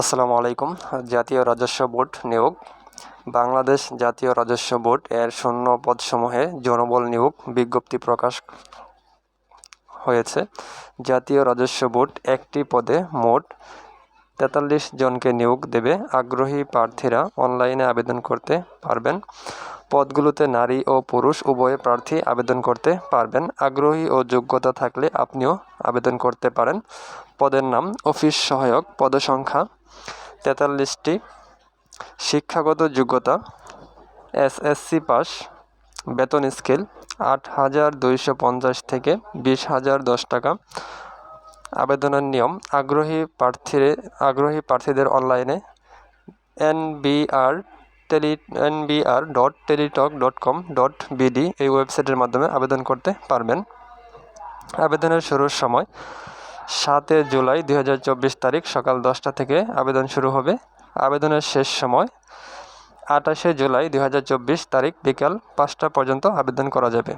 আসসালামু আলাইকুম, জাতীয় রাজস্ব বোর্ড নিয়োগ। বাংলাদেশ জাতীয় রাজস্ব বোর্ড এর শূন্য পদসমূহে জনবল নিয়োগ বিজ্ঞপ্তি প্রকাশ হয়েছে। জাতীয় রাজস্ব বোর্ড একটি পদে মোট তেতাল্লিশ জনকে নিয়োগ দেবে। আগ্রহী প্রার্থীরা অনলাইনে আবেদন করতে পারবেন। পদগুলোতে নারী ও পুরুষ উভয় প্রার্থী আবেদন করতে পারবেন। আগ্রহী ও যোগ্যতা থাকলে আপনিও আবেদন করতে পারেন। পদের নাম, অফিস সহায়ক, পদসংখ্যা, তেতাল্লিশটি, শিক্ষাগত যোগ্যতা, এসএসসি পাস, বেতন স্কেল আট হাজার দুইশো পঞ্চাশ থেকে বিশ হাজার দশ টাকা। আবেদনের নিয়ম, আগ্রহী প্রার্থীর, আগ্রহী প্রার্থীদের অনলাইনে NBR tele NBR dot Teletalk dot com dot BD এই ওয়েবসাইটের মাধ্যমে আবেদন করতে পারবেন। আবেদনের শুরুর সময় সাতে জুলাই দু হাজার চব্বিশ তারিখ সকাল দশটা থেকে আবেদন শুরু হবে। আবেদনের শেষ সময় আঠাশে জুলাই দু হাজার চব্বিশ তারিখ বিকাল পাঁচটা পর্যন্ত আবেদন করা যাবে।